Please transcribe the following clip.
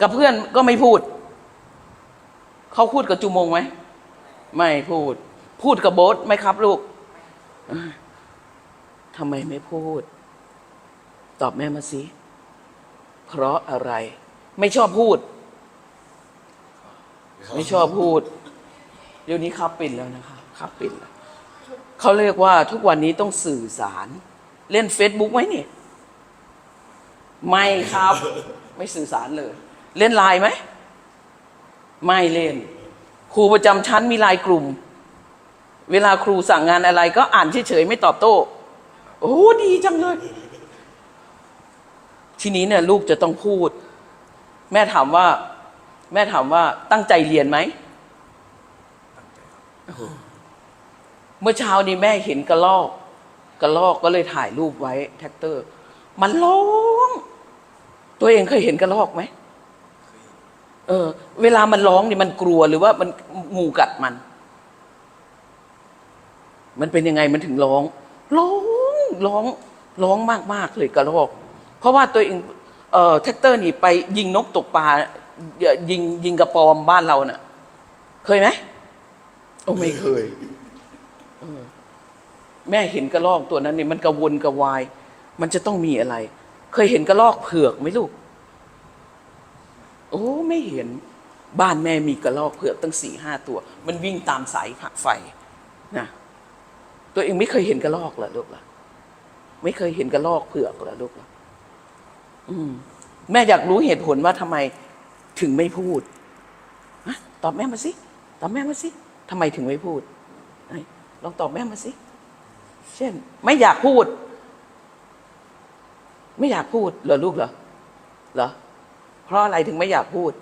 กับเพื่อนก็ไม่พูด เขาพูดกับจูมงไหม ไม่พูด พูดกับโบ๊ทไหมครับลูกทำไมไม่พูด ตอบแม่มาสิ เพราะอะไร ไม่ชอบพูด ไม่ชอบพูด เดี๋ยวนี้ครับปิดแล้วนะคะครับปิดแล้วเขาเรียกว่าทุกวันนี้ต้องสื่อสาร เล่นเฟซบุ๊กไหมเนี่ย ไม่ครับ ไม่สื่อสารเลย เล่นไลน์ไหม ไม่เล่น ครูประจำชั้นมีไลน์กลุ่ม เวลาครูสั่งงานอะไรก็อ่านเฉยๆไม่ตอบโต้ โอ้ดีจังเลย ทีนี้เนี่ยลูกจะต้องพูด แม่ถามว่า แม่ถามว่าตั้งใจเรียนไหม เมื่อเช้านี้แม่เห็นกระลอกกระลอกก็เลยถ่ายรูปไว้ แท็กเตอร์ มันร้อง ตัวเองเคยเห็นกระลอกไหม เออ เวลามันร้องนี่มันกลัวหรือว่ามันงูกัดมัน มันเป็นยังไงมันถึงร้อง ร้องร้องร้องมากๆเลยกระรอกเพราะว่าตัวเองเอ่อแท็กเตอร์นี่ไปยิงนกตกปลาเอ่อยิงยิงกระปอมบ้านเราเน่ะ เคยไหมโอ้ไม่เคยเออแม่เห็นกระรอกตัวนั้นเนี่ยมันกระวนกระวาย มันจะต้องมีอะไร เคยเห็นกระรอกเผือกไหมลูก โอ้ไม่เห็นบ้านแม่มีกระรอกเผือกตั้งสี่ห้าตัว มันวิ่งตามสายไฟนะตัวเองไม่เคยเห็นกระรอกเหรอลูกล่ะไม่เคยเห็นกระรอกเผือกเหรอลูกล่ะอืม แม่อยากรู้เหตุผลว่าทำไมถึงไม่พูดฮะตอบแม่มาสิตอบแม่มาสิทำไมถึงไม่พูดลองตอบแม่มาสิเช่น ไม่อยากพูด ไม่อยากพูดเหรอลูกเหรอเหรอ เพราะอะไรถึงไม่อยากพูด